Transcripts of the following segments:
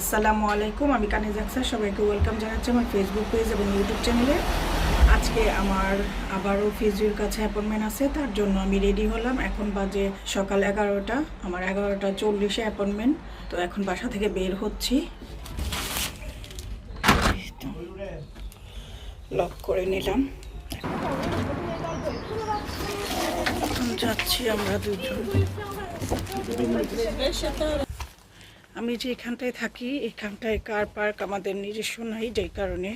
আসসালামু আলাইকুম, আমি কানিজ আকসার, সবাইকে ওয়েলকাম জানাচ্ছি আমার ফেসবুক পেজ এবং ইউটিউব চ্যানেলে আজকে আমার আবারও ফিজিওর কাছে অ্যাপয়েন্টমেন্ট আছে, তার জন্য আমি রেডি হলাম। এখন বাজে সকাল এগারোটা, আমার এগারোটা চল্লিশে অ্যাপয়েন্টমেন্ট তো এখন বাসা থেকে বের হচ্ছি। লক করে নিলাম। যাচ্ছি আমরা দুজন। আমি যে এখানটায় থাকি, এখানটায় কার পার্ক আমাদের নিজস্ব নাই, যেই কারণে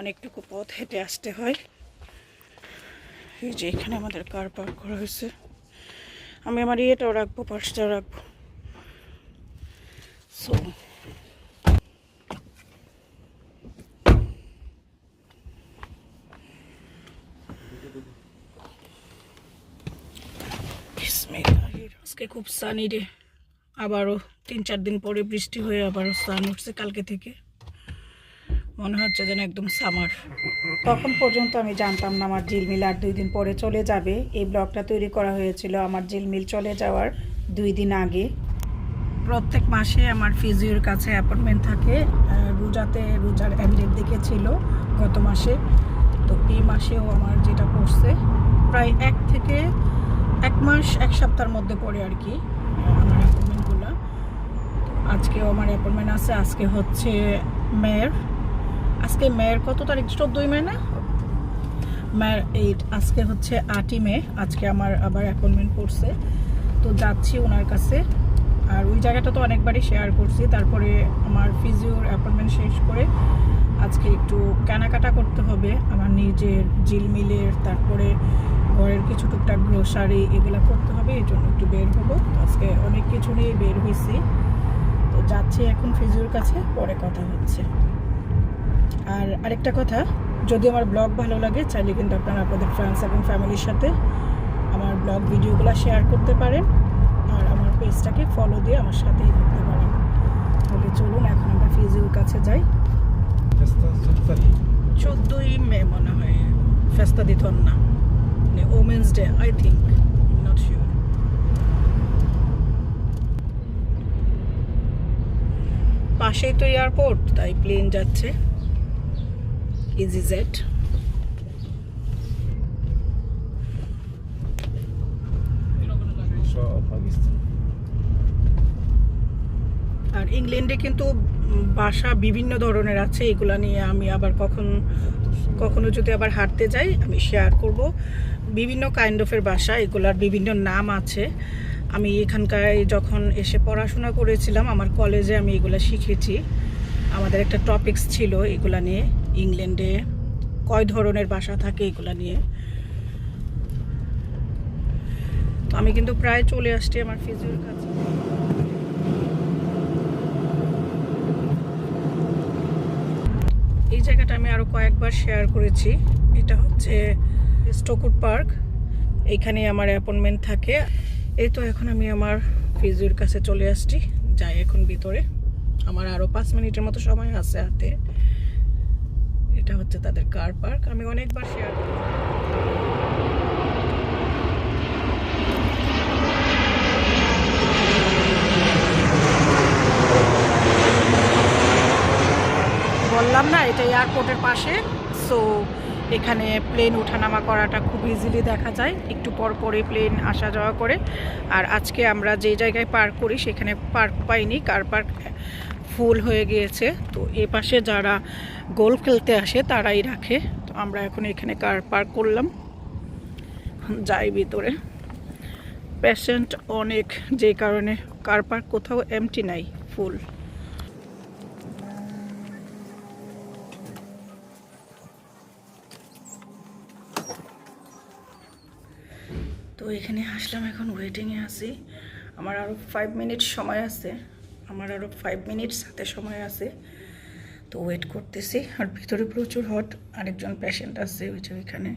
অনেকটুকু পথ হেঁটে আসতে হয়। এই যে এখানে আমাদের কার পার্ক করা হয়েছে। আমি আমার ইয়েটাও রাখব পার্সটাও রাখব। সো আজকে খুব সানি রে আবারও তিন চার দিন পরে বৃষ্টি হয়ে আবারও সান উঠছে কালকে থেকে। মনে হচ্ছে যেন একদম সামার। তখন পর্যন্ত আমি জানতাম না আমার ঝিলমিল আর দুই দিন পরে চলে যাবে। এই ব্লগটা তৈরি করা হয়েছিল আমার ঝিলমিল চলে যাওয়ার দুই দিন আগে। প্রত্যেক মাসে আমার ফিজিওর কাছে অ্যাপয়েন্টমেন্ট থাকে। রোজাতে রোজার এন্ডের দিকে ছিল গত মাসে। তো এই মাসেও আমার যেটা পড়ছে প্রায় এক থেকে এক মাস, এক সপ্তাহের মধ্যে পড়ে আর কি। আমার আজকেও আমার অ্যাপয়েন্টমেন্ট আছে, আজকে হচ্ছে মেয়ের। আজকে মেয়ের কত তারিখ? চোদ্দোই মে না? মেয়ের এইট আজকে হচ্ছে আটই মে, আজকে আমার আবার অ্যাপয়েন্টমেন্ট পড়ছে। তো যাচ্ছি ওনার কাছে। আর ওই জায়গাটা তো অনেকবারই শেয়ার করছি। তারপরে আমার ফিজিওর অ্যাপয়েন্টমেন্ট শেষ করে আজকে একটু কেনাকাটা করতে হবে। আমার নিজের জিলমিলের তারপরে ঘরের কিছু টুকটাক গ্রোসারি এগুলো করতে হবে। এই জন্য একটু বের হব। আজকে অনেক কিছু নিয়ে বের হয়েছি। যাচ্ছি এখন ফিজিওর কাছে, পরে কথা হচ্ছে। আর আরেকটা কথা, যদি আমার ব্লগ ভালো লাগে, চাইলে কিন্তু আপনারা আপনাদের ফ্রেন্ডস এবং ফ্যামিলির সাথে আমার ব্লগ ভিডিওগুলো শেয়ার করতে পারেন। আর আমার পেজটাকে ফলো দিয়ে আমার সাথেই থাকতে পারেন। তাহলে চলুন, এখন আমরা ফিজিওর কাছে যাই। চোদ্দোই মে মনে হয়। ফেস্তা দিতন না মানে women's day I think not sure পাশেই তো এয়ারপোর্ট তাই প্লেন যাচ্ছে। ইজি জেট আর ইংল্যান্ডে কিন্তু বাসা বিভিন্ন ধরনের আছে এগুলো নিয়ে আমি আবার কখন কখনো যদি আবার হাঁটতে যাই আমি শেয়ার করব। বিভিন্ন কাইন্ড অফের বাসা এগুলার বিভিন্ন নাম আছে। আমি এখানকার যখন এসে পড়াশোনা করেছিলাম, আমার কলেজে আমি এগুলা শিখেছি। আমাদের একটা টপিকস ছিল এগুলা নিয়ে ইংল্যান্ডে কয় ধরনের বাসা থাকে এগুলা নিয়ে। তো আমি কিন্তু প্রায় চলে আসছি আমার ফিজিওর কাছে। এই জায়গাটা আমি আরও কয়েকবার শেয়ার করেছি। এটা হচ্ছে স্টকুট পার্ক এইখানে আমার অ্যাপয়েন্টমেন্ট থাকে। এই তো এখন আমি আমার ফিজিওর কাছে চলে আসছি। যাই এখন ভিতরে। আমার আরও পাঁচ মিনিটের মতো সময় আছে হাতে। এটা হচ্ছে তাদের কার পার্ক আমি অনেকবার শেয়ার বললাম না, এটা এয়ারপোর্টের পাশে। সো এখানে প্লেন ওঠানামা করাটা খুব ইজিলি দেখা যায়। একটু পর পরে প্লেন আসা যাওয়া করে। আর আজকে আমরা যে জায়গায় পার্ক করি, সেখানে পার্ক পাইনি। কার পার্ক ফুল হয়ে গিয়েছে। তো এ পাশে যারা গোল খেলতে আসে, তারাই রাখে। তো আমরা এখন এখানে কার পার্ক করলাম। যাই ভিতরে। পেশেন্ট অনেক, যে কারণে কার পার্ক কোথাও এমটি নাই ফুল এখানে আসলাম, এখন ওয়েটিংয়ে আছি। আমার আরও ফাইভ মিনিট সময় আছে। আমার আরও ফাইভ মিনিট সাথে সময় আছে। তো ওয়েট করতেছি। আর ভিতরে প্রচুর হট আরেকজন পেশেন্ট আছে ওই যে ওইখানে।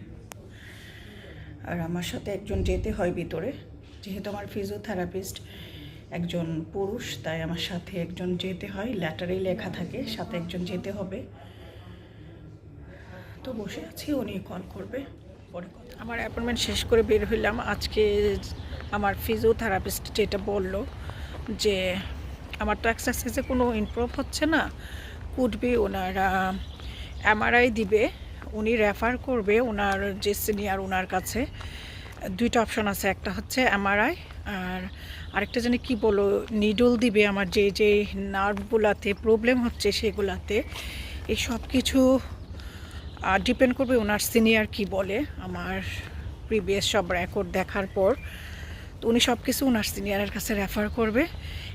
আর আমার সাথে একজন যেতে হয় ভিতরে। যেহেতু আমার ফিজিওথেরাপিস্ট একজন পুরুষ, তাই আমার সাথে একজন যেতে হয়। ল্যাটারেই লেখা থাকে, সাথে একজন যেতে হবে। তো বসে আছি, উনি কল করবে, পরে আমার অ্যাপয়েন্টমেন্ট শেষ করে বের হইলাম। আজকে আমার ফিজিওথেরাপিস্ট যেটা বলল যে, আমার তো এক্সারসাইজে কোনো ইমপ্রুভ হচ্ছে না। কুটবি ওনারা এমআরআই দিবে, উনি রেফার করবে ওনার যে সিনিয়র ওনার কাছে। দুইটা অপশন আছে, একটা হচ্ছে এমআরআই আর আরেকটা জানি কি বলো নিডল দিবে আমার যে যে নার্ভগুলাতে প্রবলেম হচ্ছে সেগুলাতে। এই সব কিছু ডিপেন্ড করবে ওনার সিনিয়র কি বলে। আমার প্রিভিয়াস সব রেকর্ড দেখার পর তো উনি সব কিছু ওনার সিনিয়রের কাছে রেফার করবে।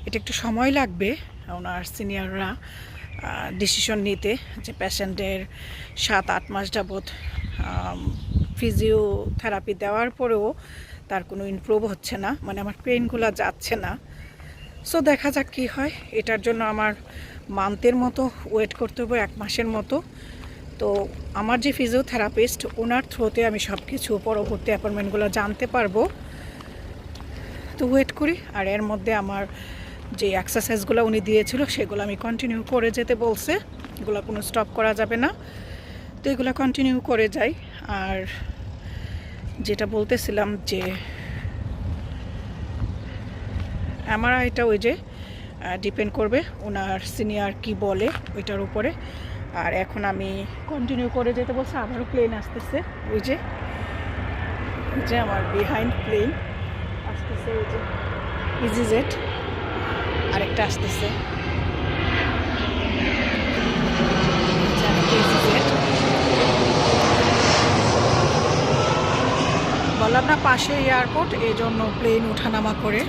এটা একটু সময় লাগবে ওনার সিনিয়ররা ডিসিশন নিতে যে পেশেন্টের সাত, আট মাস যাবৎ ফিজিওথেরাপি দেওয়ার পরেও তার কোনো ইমপ্রুভ হচ্ছে না। মানে আমার পেইনগুলো যাচ্ছে না। সো দেখা যাক কী হয়। এটার জন্য আমার মান্থের মতো ওয়েট করতে হবে, এক মাসের মতো। তো আমার যে ফিজিওথেরাপিস্ট ওনার থ্রোতে আমি সব কিছু পরবর্তী অ্যাপয়েন্টমেন্টগুলো জানতে পারব। তো ওয়েট করি, আর এর মধ্যে আমার যে এক্সারসাইজগুলো উনি দিয়েছিল, সেগুলো আমি কন্টিনিউ করে যেতে বলছে। এগুলো কোনো স্টপ করা যাবে না। তো এগুলো কন্টিনিউ করে যাই। আর যেটা বলতেছিলাম যে আমার এটা ওই যে ডিপেন্ড করবে। ওনার সিনিয়র কি বলে, ওইটার উপরে। আর এখন আমি কন্টিনিউ করে যেতে বলছে, আবারও প্লেন আসতেছে ওই যে যে আমার বিহাইন্ড প্লেন আসতেছে, ওই যে ইজি জেট আরেকটা আসতেছে। বললাম না, পাশে এয়ারপোর্ট এই জন্য প্লেন ওঠানামা করে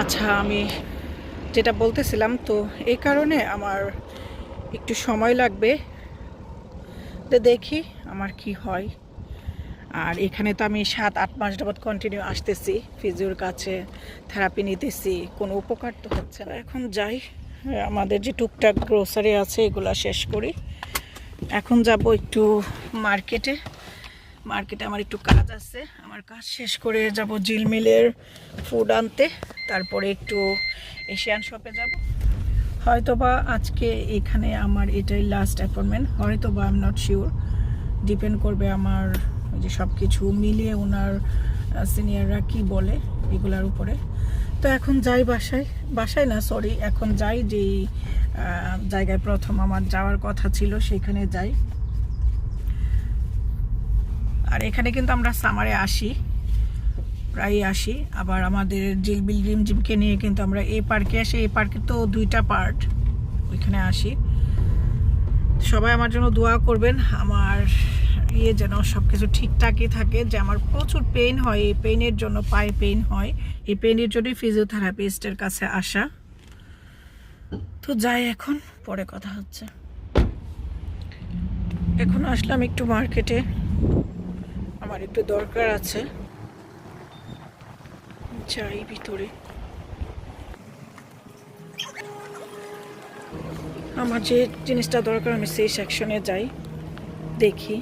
আচ্ছা আমি যেটা বলতেছিলাম, তো এই কারণে আমার একটু সময় লাগবে। তো দেখি আমার কি হয়। আর এখানে তো আমি সাত, আট মাস যাবৎ কন্টিনিউ আসতেছি। ফিজিওর কাছে থেরাপি নিতেছি। কোনো উপকার তো হচ্ছে না। এখন যাই, আমাদের যে টুকটাক গ্রোসারি আছে, এগুলো শেষ করি। এখন যাব একটু মার্কেটে মার্কেটে আমার একটু কাজ আছে। আমার কাজ শেষ করে যাব জিলমিলের ফুড আনতে। তারপরে একটু এশিয়ান শপে যাব। হয়তোবা আজকে এখানে আমার এটাই লাস্ট অ্যাপয়েন্টমেন্ট হয়তোবা I am not sure depend করবে আমার ওই যে সব কিছু মিলিয়ে ওনার সিনিয়ররা কি বলে এগুলার উপরে। তো এখন যাই বাসায় বাসায় না সরি এখন যাই যেই জায়গায় প্রথম আমার যাওয়ার কথা ছিল সেখানে যাই। আর এখানে কিন্তু আমরা সামারে আসি। প্রায় আসি। আবার আমাদের জিলবিল জিমকে নিয়ে কিন্তু আমরা এই পার্কে আসি। এই পার্কে তো দুইটা পার্ট ওইখানে আসি। সবাই আমার জন্য দোয়া করবেন। আমার ইয়ে যেন সব কিছু ঠিকঠাকই থাকে, যে আমার প্রচুর পেইন হয়। এই পেইনের জন্য পায়ে পেইন হয়। এই পেইনের জন্যই ফিজিওথেরাপিস্টের কাছে আসা। তো যাই এখন, পরে কথা হচ্ছে। এখন আসলাম একটু মার্কেটে আমার একটু দরকার আছে। যাই ভিতরে। আমার যে জিনিসটা দরকার, আমি সেই সেকশনে যাই, দেখি।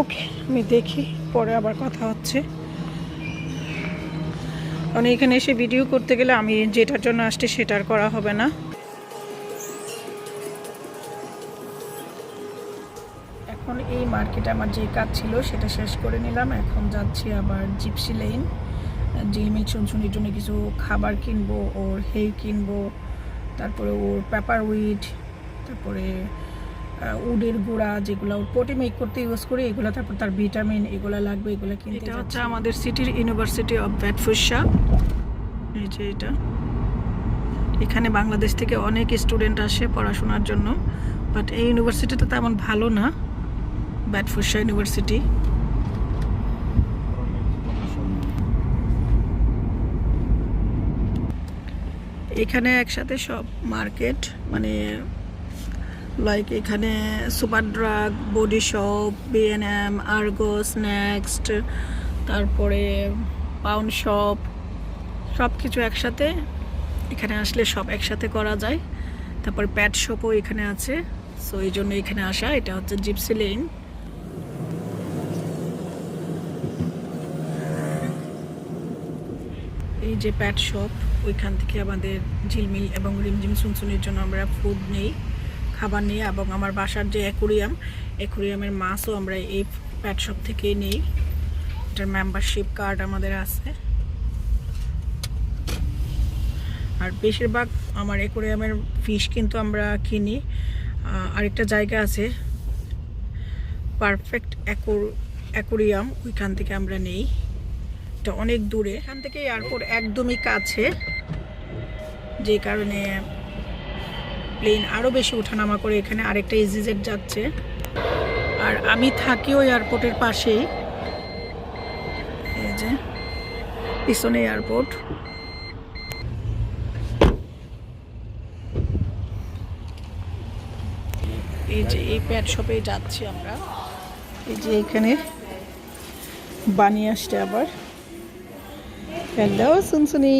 ওকে আমি দেখি, পরে আবার কথা হচ্ছে। কারণ এখানে এসে ভিডিও করতে গেলে আমি যেটার জন্য আসছি সেটার করা হবে না। এখন এই মার্কেটে আমার যে কাজ ছিল সেটা শেষ করে নিলাম। এখন যাচ্ছি আবার জিপসি লেন জিলমিল শুনশুনির জন্য কিছু খাবার কিনবো, ওর হেই কিনবো, তারপরে ওর পেপার উইড তারপরে উডের গুঁড়া যেগুলো পটি মেক করতে ইউজ করি এগুলো তারপর তার ভিটামিন এগুলো লাগবে এগুলো কিনতে এটা হচ্ছে আমাদের সিটির ইউনিভার্সিটি অফ ব্যাটফুসা এই যে এটা। এখানে বাংলাদেশ থেকে অনেক স্টুডেন্ট আসে পড়াশোনার জন্য বাট এই ইউনিভার্সিটিটা তেমন ভালো না ব্যাটফুসা ইউনিভার্সিটি এখানে একসাথে সব মার্কেট মানে লাইক এখানে super drug body shop B and M Argos next তারপরে পাউন্ড শপ সব কিছু একসাথে এখানে আসলে সব একসাথে করা যায়। তারপর প্যাট শপও এখানে আছে। সো এই জন্য এখানে আসা, এটা হচ্ছে জিপসি লেন এই যে প্যাট শপ ওইখান থেকে আমাদের ঝিলমিল এবং রিমঝিম সুনসুনির জন্য আমরা ফুড নেই। খাবার নিই এবং আমার বাসার যে অ্যাকুরিয়াম, অ্যাকুরিয়ামের মাছও আমরা এই প্যাট শপ থেকেই নিই। এটার মেম্বারশিপ কার্ড আমাদের আছে। আর বেশিরভাগ আমার অ্যাকুরিয়ামের ফিশ কিন্তু আমরা কিনি। আরেকটা জায়গা আছে। পারফেক্ট অ্যাকুরিয়াম ওইখান থেকে আমরা নেই। এটা অনেক দূরে। এখান থেকে এয়ারপোর্ট একদমই কাছে। যে কারণে প্লেন আরও বেশি ওঠানামা করে এখানে আরেকটা ইজিজেট যাচ্ছে। আর আমি থাকিও এয়ারপোর্টের পাশেই। এই যে পিছনে এয়ারপোর্ট এই যে এই প্যাট শপে যাচ্ছি আমরা। এই যে এখানে বানিয়ে আসছে আবার। হ্যালো সুনসুনি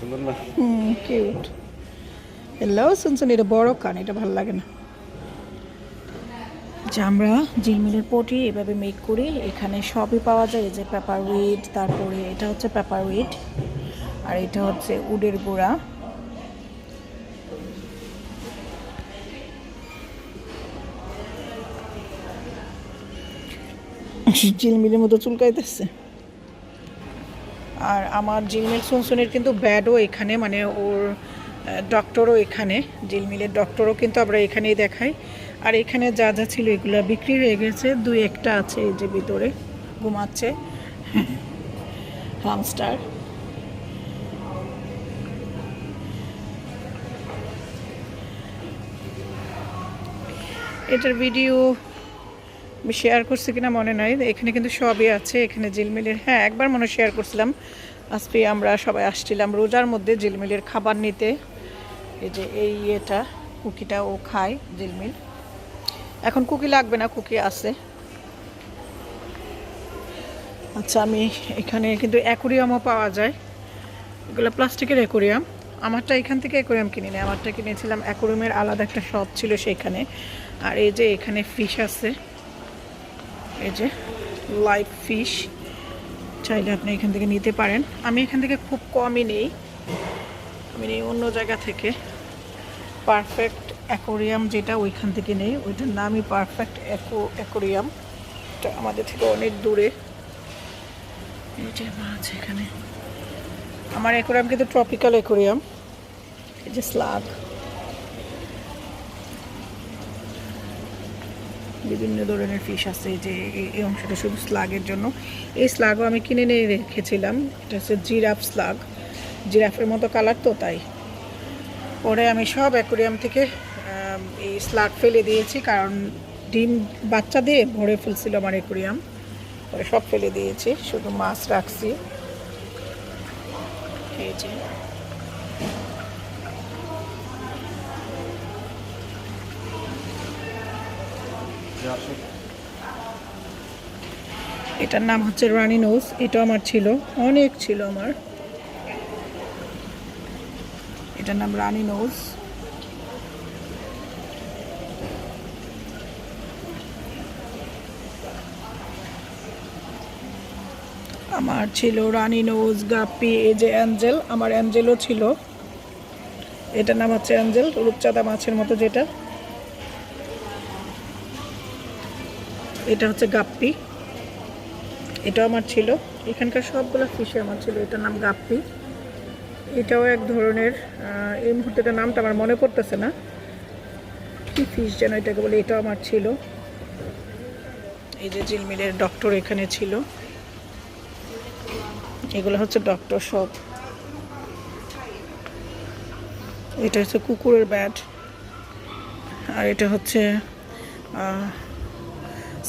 সুন্দর না? হুম কিউট হ্যালো সুনসুনি এটা বড় কান, এটা ভালো লাগে না। যে আমরা জিলমিলের পটি এভাবে মেক করি। এখানে সবই পাওয়া যায় যে পেপার উইড তারপরে এটা হচ্ছে পেপার উইড আর এটা হচ্ছে উডের গুঁড়া। জিলমিলের মতো চুলকাইতেছে। আর আমার জিলমিল সুনসুনির কিন্তু ব্যাডও এখানে মানে ওর ডক্টরও এখানে জিলমিলের ডক্টরও কিন্তু আমরা এখানেই দেখাই। আর এখানে যা যা ছিল এগুলো বিক্রি হয়ে গেছে, দুই একটা আছে এই যে ভিতরে, ঘুমাচ্ছে। হামস্টার এটার ভিডিও শেয়ার করছি কিনা মনে নাই, এখানে কিন্তু সবই আছে, এখানে জিলমিলের হ্যাঁ একবার মনে শেয়ার করছিলাম। আজকে আমরা সবাই আসছিলাম রোজার মধ্যে জিলমিলের খাবার নিতে। এই যে এই ইয়েটা, কুকিটা ও খায় জিলমিল। এখন কুকি লাগবে না, কুকি আছে। আচ্ছা আমি এখানে কিন্তু অ্যাকোরিয়ামও পাওয়া যায়। এগুলো প্লাস্টিকের অ্যাকোরিয়াম। আমারটা এখান থেকে অ্যাকোরিয়াম কিনিনি। আমারটা কিনেছিলাম অ্যাকোরিয়ামের আলাদা একটা শপ ছিল সেইখানে আর এই যে এখানে ফিশ আছে। এই যে লাইভ ফিশ। চাইলে আপনি এখান থেকে নিতে পারেন। আমি এখান থেকে খুব কমই নেই। আমি নেই অন্য জায়গা থেকে। পারফেক্ট অ্যাকোরিয়াম যেটা ওইখান থেকে নেই, ওইটার নামই পারফেক্ট অ্যাকো, অ্যাকোরিয়াম। এটা আমাদের থেকে অনেক দূরে। এই এখানে। আমার অ্যাকোরিয়াম কিন্তু ট্রপিক্যাল অ্যাকোরিয়াম। এই যে স্লাগ। বিভিন্ন ধরনের ফিশ আছে যে, এই অংশটা শুধু স্লাগের জন্য। এই স্লাগও আমি কিনে নিয়ে রেখেছিলাম। এটা হচ্ছে জিরাফ স্লাগ। জিরাফের মতো কালার তো তাই। পরে আমি সব অ্যাকোরিয়াম থেকে এই স্লাগ ফেলে দিয়েছি, কারণ ডিম বাচ্চা দিয়ে ভরে ফেলছিল আমার অ্যাকোরিয়াম। পরে সব ফেলে দিয়েছি, শুধু মাছ রাখছি। এই এটার নাম হচ্ছে রানি নোজ এটা আমার ছিল, অনেক ছিল আমার। এটার নাম রানি নোজ। আমার ছিল রানি নোজ, গাপ্পি, এই যে অ্যাঞ্জেল, আমার অ্যাঞ্জেলও ছিল। এটার নাম হচ্ছে অ্যাঞ্জেল, রূপচাঁদা মাছের মতো যেটা। এটা হচ্ছে গাপ্পি। এটাও আমার ছিল। এখানকার সবগুলো ফিশে আমার ছিল। এটার নাম গাপ্পি। এটাও এক ধরনের এই মুহূর্তে নামটা আমার মনে পড়তেছে না। কি ফিশ যেন এটাকে বলে, এটাও আমার ছিল। এই যে জিলমিলের ডক্টর এখানে ছিল। এগুলো হচ্ছে ডক্টর সব এটা হচ্ছে কুকুরের ব্যাট আর এটা হচ্ছে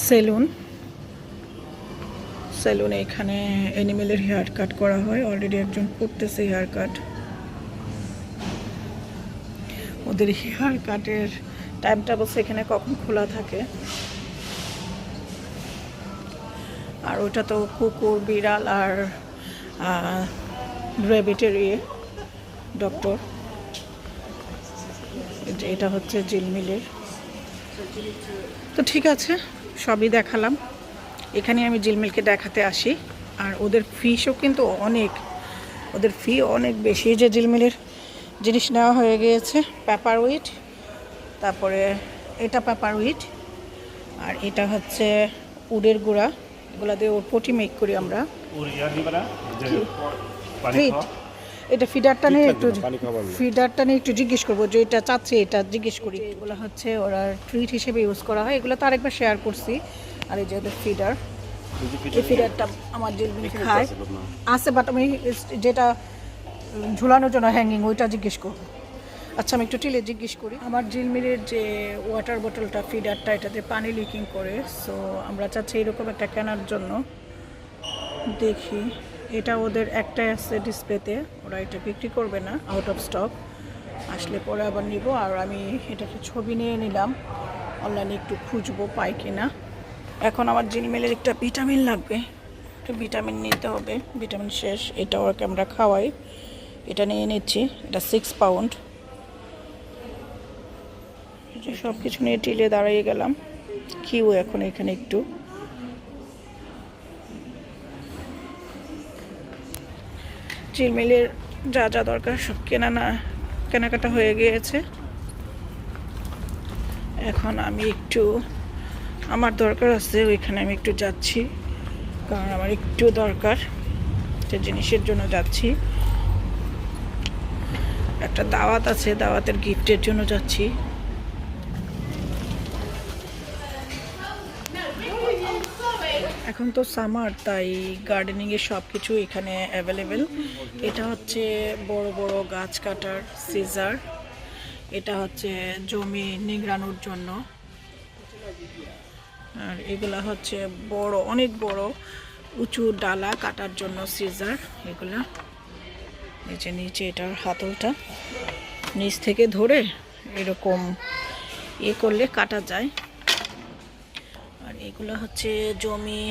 সেলুন। সেলুনে এখানে অ্যানিমেলের হেয়ার কাট করা হয়। অলরেডি একজন করতেছে হেয়ার কাট। ওদের হেয়ার কাটের টাইমটা বলছে এখানে কখন খোলা থাকে। আর ওটা তো কুকুর, বিড়াল আর র্যাবিটের ইয়ে ডক্টর এটা হচ্ছে জিলমিলের। তো ঠিক আছে, সবই দেখালাম। এখানে আমি জিলমিলকে দেখাতে আসি। আর ওদের ফিসও কিন্তু অনেক। ওদের ফি অনেক বেশি। যে ঝিলমিলের জিনিস নেওয়া হয়ে গিয়েছে পেপার উইট তারপরে এটা পেপার উইট আর এটা হচ্ছে উডের গুঁড়া। এগুলা দিয়ে ওর পটি মেক করি আমরা। খাওয়া। এটা ফিডারটা নিয়ে একটু। ফিডারটা নিয়ে একটু জিজ্ঞেস করব যে এটা চাচ্ছে এটা জিজ্ঞেস করি। এগুলো হচ্ছে ওরা ট্রিট হিসেবে ইউজ করা হয়। এগুলো তো আরেকবার শেয়ার করছি। আর এই যে ওদের ফিডার এই ফিডারটা আমার জিলবিল খায় আছে বাট আমি যেটা ঝুলানোর জন্য হ্যাঙ্গিং ওইটা জিজ্ঞেস করব। আচ্ছা আমি একটু টিলে জিজ্ঞেস করি। আমার জিলমিলের যে ওয়াটার বোতলটা ফিডারটা এটাতে পানি লিকিং করে সো আমরা চাচ্ছি এরকম একটা কেনার জন্য। দেখি এটা ওদের একটাই আছে ডিসপ্লেতে ওরা এটা বিক্রি করবে না আউট অফ স্টক আসলে পরে আবার নিব আর আমি এটাকে ছবি নিয়ে নিলাম। অনলাইনে একটু খুঁজবো পাই কিনা। এখন আমার জিলমিলের একটা ভিটামিন লাগবে। একটু ভিটামিন নিতে হবে। ভিটামিন শেষ, এটা ওকে আমরা খাওয়াই। এটা নিয়ে নিচ্ছি, এটা সিক্স পাউন্ড সব কিছু নিয়ে টিলে দাঁড়িয়ে গেলাম। কিউ এখন এখানে একটু। চিলমিলের যা যা দরকার সব কেনা না, কেনাকাটা হয়ে গিয়েছে। এখন আমি একটু আমার দরকার আছে, ওইখানে আমি একটু যাচ্ছি। কারণ আমার একটু দরকার, একটা জিনিসের জন্য যাচ্ছি। একটা দাওয়াত আছে, দাওয়াতের গিফটের জন্য যাচ্ছি। এখন তো সামার তাই গার্ডেনিংয়ের সব কিছু এখানে অ্যাভেলেবেল এটা হচ্ছে বড় বড় গাছ কাটার সিজার এটা হচ্ছে জমি নিগড়ানোর জন্য। আর এগুলা হচ্ছে বড়, অনেক বড়, উঁচু ডালা কাটার জন্য সিজার এগুলা নিচে নিচে এটার হাতলটা নিচ থেকে ধরে এরকম এ করলে কাটা যায়। আর এগুলো হচ্ছে জমি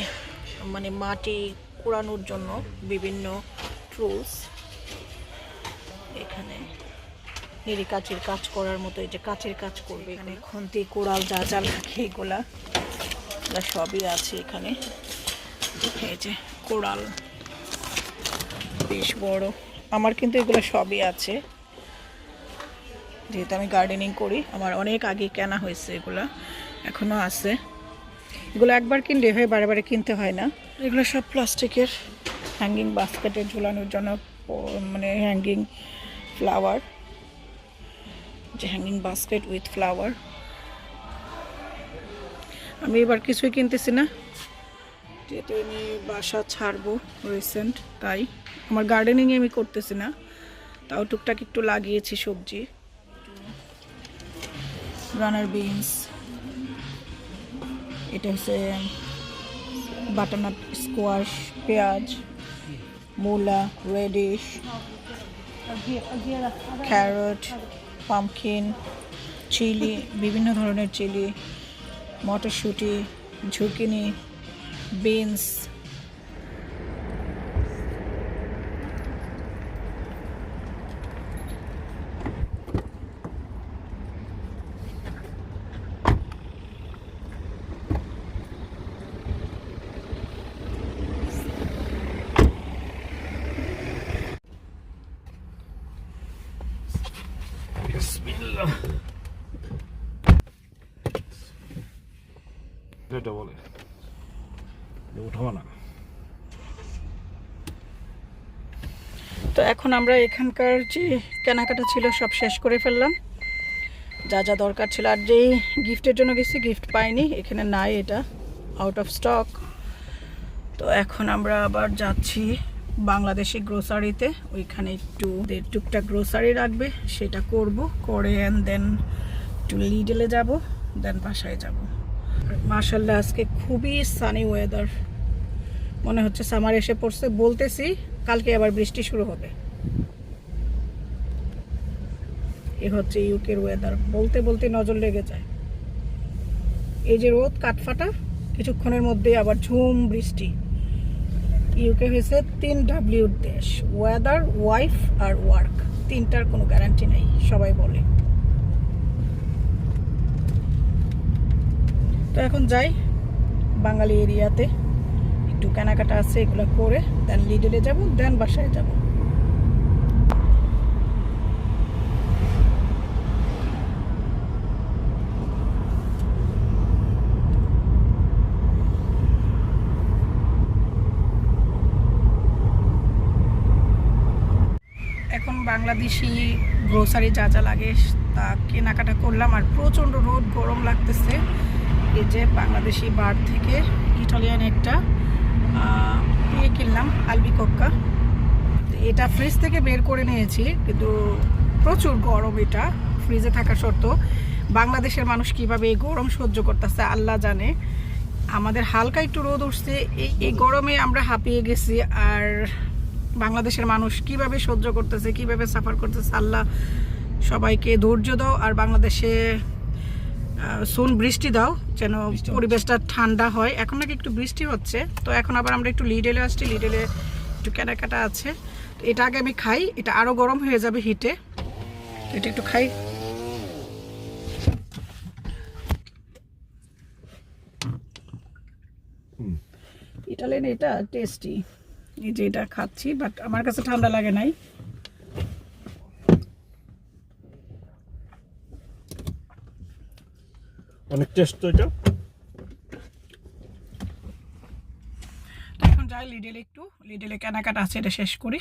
মানে মাটি কুড়ানোর জন্য বিভিন্ন টুলস এখানে কাচের কাজ করার মতো এই যে কাচের কাজ করবে, এখানে খুন্তি, কোড়াল, যা যা লাগে এগুলা। এগুলা সবই আছে এখানে। এই যে কোড়াল, বেশ বড়। আমার কিন্তু এগুলো সবই আছে। যেহেতু আমি গার্ডেনিং করি, আমার অনেক আগে কেনা হয়েছে এগুলো এখনও আছে। এগুলো একবার কিনলে হয় বারে বারে কিনতে হয় না। এগুলো সব প্লাস্টিকের হ্যাঙ্গিং বাস্কেটে ঝুলানোর জন্য মানে হ্যাঙ্গিং ফ্লাওয়ার যে হ্যাঙ্গিং বাস্কেট উইথ ফ্লাওয়ার আমি এবার কিছুই কিনতেছি না। যেহেতু আমি বাসা ছাড়বো রিসেন্ট তাই আমার গার্ডেনিংয়ে আমি করতেছি না। তাও টুকটাক একটু লাগিয়েছি সবজি। রানার বিনস এটা হচ্ছে বাটারনাট স্কোয়াশ পেঁয়াজ, মূলা রেডিশ ক্যারট পামকিন চিলি বিভিন্ন ধরনের চিলি মটরশুঁটি ঝুকিনি বিনস এটা বলে। উঠাবো না। তো এখন আমরা এখানকার যে কেনাকাটা ছিল সব শেষ করে ফেললাম। যা যা দরকার ছিল। আর যেই গিফটের জন্য গেছি, গিফট পাইনি। এখানে নাই এটা। আউট অফ স্টক তো এখন আমরা আবার যাচ্ছি বাংলাদেশি গ্রোসারিতে ওইখানে একটু টুকটাক গ্রোসারি রাখবে। সেটা করব। করে অ্যান্ড দেন একটু লিডেলে যাব দেন বাসায় যাব। মার্শাল্লাহ আজকে খুবই সানি ওয়েদার মনে হচ্ছে সামার এসে পড়ছে, বলতেছি, কালকে আবার বৃষ্টি শুরু হবে। এ হচ্ছে ইউকের ওয়েদার বলতে বলতে নজর লেগে যায়। এই যে রোদ, কাটফাটা, কিছুক্ষণের মধ্যেই আবার ঝুম বৃষ্টি। ইউকে হয়েছে তিন ডাব্লিউর দেশ ওয়েদার ওয়াইফ আর ওয়ার্ক তিনটার কোনো গ্যারান্টি নেই, সবাই বলে। তো এখন যাই বাঙালি এরিয়াতে। একটু কেনাকাটা আছে, এগুলো করে দেন লিডলে যাব দেন বাসায় যাব। এখন বাংলাদেশি গ্রোসারি যা যা লাগে, তা কেনাকাটা করলাম, আর প্রচণ্ড রোদ, গরম লাগতেছে। এই যে বাংলাদেশি বার থেকে ইটালিয়ান একটা ইয়ে কিনলাম, আলবিকক্কা। এটা ফ্রিজ থেকে বের করে নিয়েছি, কিন্তু প্রচুর গরম এটা ফ্রিজে থাকা সত্ত্বেও। বাংলাদেশের মানুষ কীভাবে এই গরম সহ্য করতেছে, আল্লাহ জানে। আমাদের হালকা একটু রোদ উঠছে, এই এই গরমে আমরা হাঁপিয়ে গেছি, আর বাংলাদেশের মানুষ কীভাবে সহ্য করতেছে, কীভাবে সাফার করতেছে, আল্লাহ সবাইকে ধৈর্য দাও, আর বাংলাদেশে সুন বৃষ্টি দাও যেন পরিবেশটা ঠান্ডা হয়। এখন নাকি একটু বৃষ্টি হচ্ছে। তো এখন আবার আমরা একটু লিডেলে আসছি। লিডেলে একটু কেনাকাটা আছে। তো এটা আগে আমি খাই। এটা আরও গরম হয়ে যাবে হিটে। এটা একটু খাই। ইটালিয়ান এটা টেস্টি এই যে এটা খাচ্ছি বাট আমার কাছে ঠান্ডা লাগে নাই। অনেক টেস্ট এটা। এখন যাই লিডেলে একটু। লিডেলে কেনাকাটা আছে এটা শেষ করি।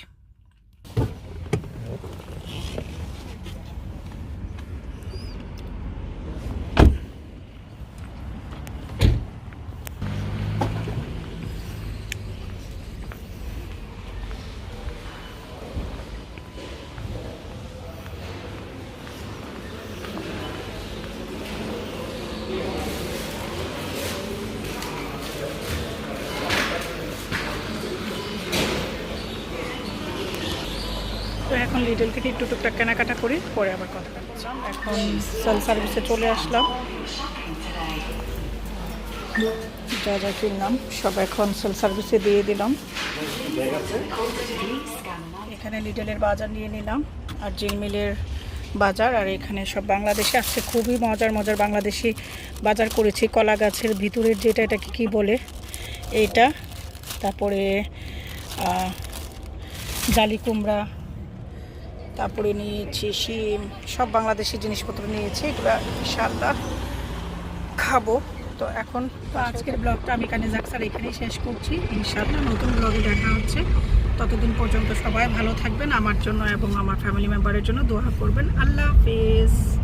লিডল থেকে একটু টুকটাক কেনাকাটা করি পরে আবার কথা বলছিলাম। এখন সেল সার্ভিসে চলে আসলাম। যা যা কিনলাম, সব এখন সেল সার্ভিসে দিয়ে দিলাম। এখানে লিডলের বাজার নিয়ে নিলাম আর জিলমিলের বাজার। আর এখানে সব বাংলাদেশে আসছে, খুবই মজার মজার বাংলাদেশি বাজার করেছি, কলা গাছের ভিতরের যেটা, এটাকে কি বলে? এইটা। তারপরে জালি কুমড়া তারপরে নিয়েছি শিম, সব বাংলাদেশি জিনিসপত্র নিয়েছি, এগুলো ইনশাল্লাহ খাব। তো এখন তো আজকের ব্লগটা আমি কানে জাকসার এখানেই শেষ করছি। ইনশাল্লাহ নতুন ব্লগে দেখা হচ্ছে। ততদিন পর্যন্ত সবাই ভালো থাকবেন, আমার জন্য এবং আমার ফ্যামিলি মেম্বারের জন্য দোয়া করবেন। আল্লাহ হাফেজ।